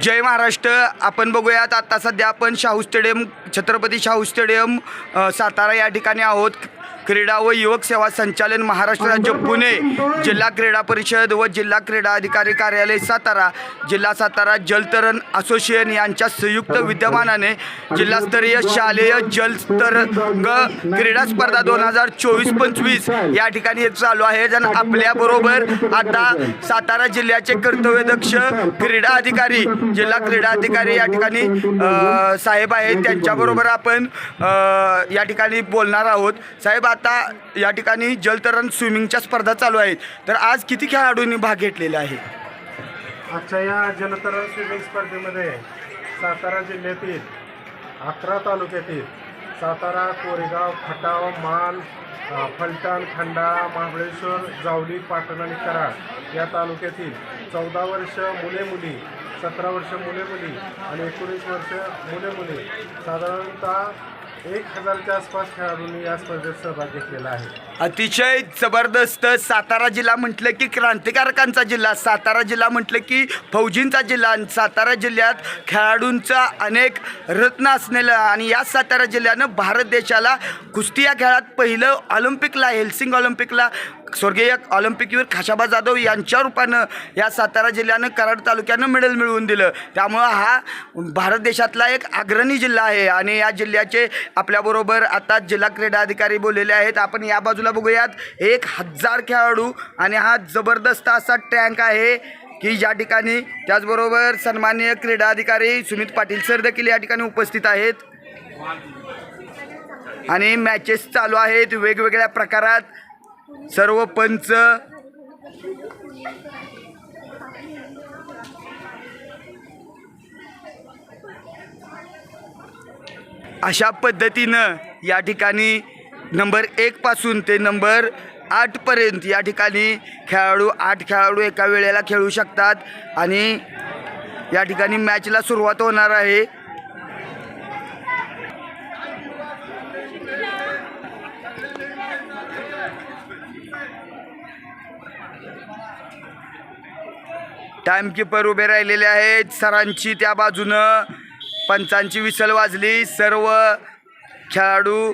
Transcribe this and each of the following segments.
जय महाराष्ट्र. आपण बघूयात आता सध्या आपण शाहू स्टेडियम छत्रपती शाहू स्टेडियम सातारा या ठिकाणी आहोत. क्रीडा व युवक सेवा संचालन महाराष्ट्र राज्य पुणे जिल्हा क्रीडा परिषद व जिल्हा क्रीडा अधिकारी कार्यालय सातारा. जिल्हा सातारा जलतरण असोसिएशन यांच्या संयुक्त विद्यमानाने जिल्हास्तरीय शालेय जलतरंग क्रीडा स्पर्धा दोन हजार चोवीस पंचवीस या ठिकाणी चालू आहे. जण आपल्याबरोबर आता सातारा जिल्ह्याचे कर्तव्यदक्ष क्रीडा अधिकारी जिल्हा क्रीडा अधिकारी या ठिकाणी साहेब आहेत. त्यांच्याबरोबर आपण या ठिकाणी बोलणार आहोत. साहेब आता या ठिकाणी जलतरण स्विमिंगच्या स्पर्धा चालू आहेत. तर आज किती खेळाडूंनी भाग घेतलेला आहे? आजच्या या जलतरण स्विमिंग स्पर्धेमध्ये सातारा जिल्ह्यातील अकरा तालुक्यातील सातारा कोरेगाव खटाव मान फलटण खंडाळा महाबळेश्वर जावली पाटण आणि कराड या तालुक्यातील चौदा वर्ष मुले मुली सतरा वर्ष मुले मुली आणि एकोणीस वर्ष मुले मुली साधारणतः एक हजारच्या आसपास खेळाडूंनी या स्पर्धेत सहभाग घेतलेला आहे. अतिशय जबरदस्त सातारा जिल्हा म्हटलं की क्रांतिकारकांचा जिल्हा सातारा जिल्हा म्हटलं की फौजींचा जिल्हा आणि सातारा जिल्ह्यात खेळाडूंचा अनेक रत्न असलेलं आणि या सातारा जिल्ह्यानं भारत देशाला कुस्ती या खेळात पहिलं ऑलिम्पिकला हेल्सिंग ऑलिम्पिकला स्वर्गीय ऑलिम्पिकवीर खाशाबा जाधव यांच्या रूपानं या सातारा जिल्ह्यानं कराड तालुक्यानं मेडल मिळवून दिलं. त्यामुळं हा भारत देशातला एक अग्रणी जिल्हा आहे आणि या जिल्ह्याचे आपल्याबरोबर आता जिल्हा क्रीडा अधिकारी बोललेले आहेत. आपण या बाजूला बघूयात. एक हजार खेळाडू आणि हा जबरदस्त असा टँक आहे की ज्या ठिकाणी त्याचबरोबर सन्माननीय क्रीडा अधिकारी सुमित पाटील सर देखील या ठिकाणी उपस्थित आहेत. आणि मॅचेस चालू आहेत. वेगवेगळ्या प्रकारात सर्व पंच अशा पद्धतीनं या ठिकाणी नंबर एकपासून ते नंबर आठपर्यंत या ठिकाणी खेळाडू आठ खेळाडू एका वेळेला खेळू शकतात आणि या ठिकाणी मॅचला सुरुवात होणार आहे. टाईमकीपर उभे राहिलेले आहेत. सरांची त्या बाजूनं पंचांची विसल वाजली. सर्व खेळाडू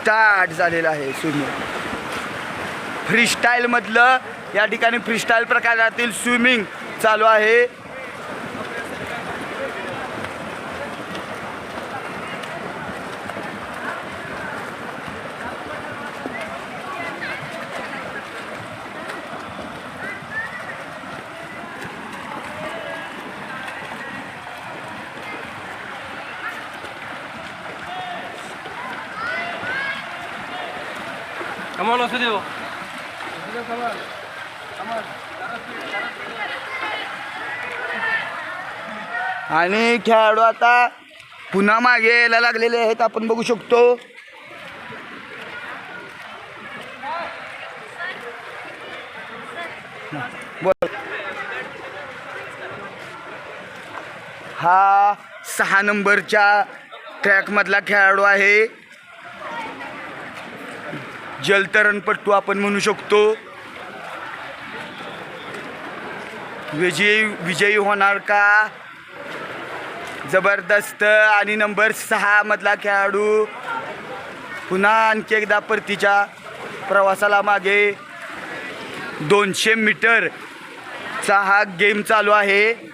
स्टार्ट झालेला आहे स्विमिंग फ्रीस्टाईलमधलं या ठिकाणी फ्रीस्टाईल प्रकारातील स्विमिंग चालू आहे. Come on, आणि खेळाडू आता पुन्हा मागे यायला लागलेले आहेत आपण बघू शकतो. हा सहा नंबरच्या ट्रॅकमधला खेळाडू आहे. जलतरणपट्टू आपण म्हणू शकतो. विजयी विजयी होणार का? जबरदस्त. आणि नंबर सहा मधला खेळाडू पुन्हा आणखी एकदा परतीच्या प्रवासाला मागे. दोनशे मीटरचा हा गेम चालू आहे.